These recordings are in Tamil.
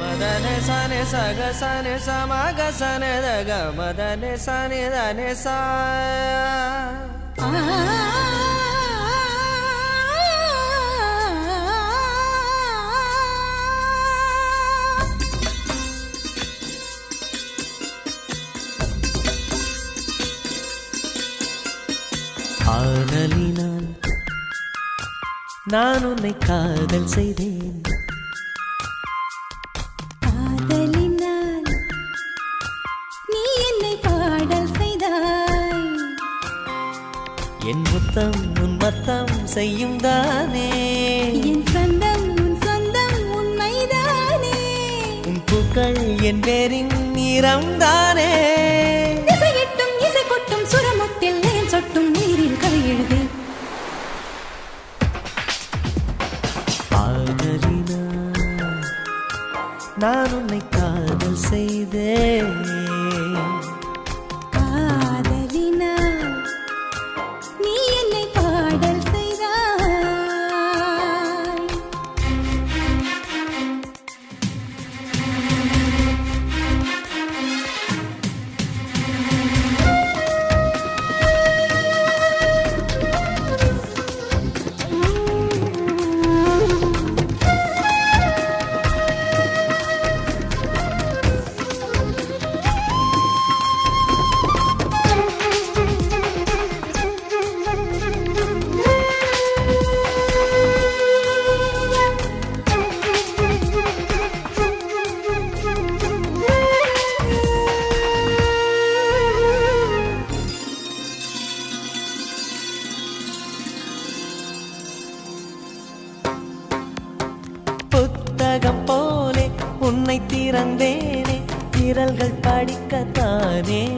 மதனே சனே சக சனே சமக சனே தக மதனே சனே தனே சா ஆனலினால் நான் உன்னை காதல் செய்தேன். என் முத்தம் உன் மத்தம் செய்யும் தானே. என் சொந்தம் உன் சொந்தம் உண்மைதானே உன் பூக்கள் என் பேரின் நிறம் தானே. இசையட்டும் இசை கொட்டும் சுரமத்தில் ஏன் சொட்டும் நீரில் கதை எழுது. நான் உன்னை காதல் செய்தேன். புத்தகம் போலே உன்னை திறந்தேனே. திரல்கள் படிக்கத்தானே.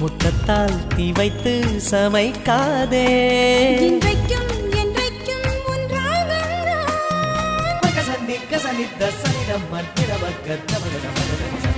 முத்தத்தால் தீ வைத்து சமைக்காதே இன்றைக்கும் என்றைக்கும் உன் ராகம் நான். காதலினால்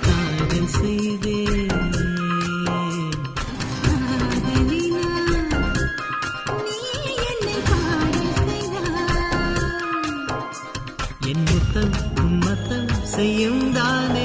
காதல் செய்தேன். செய்யும் தானே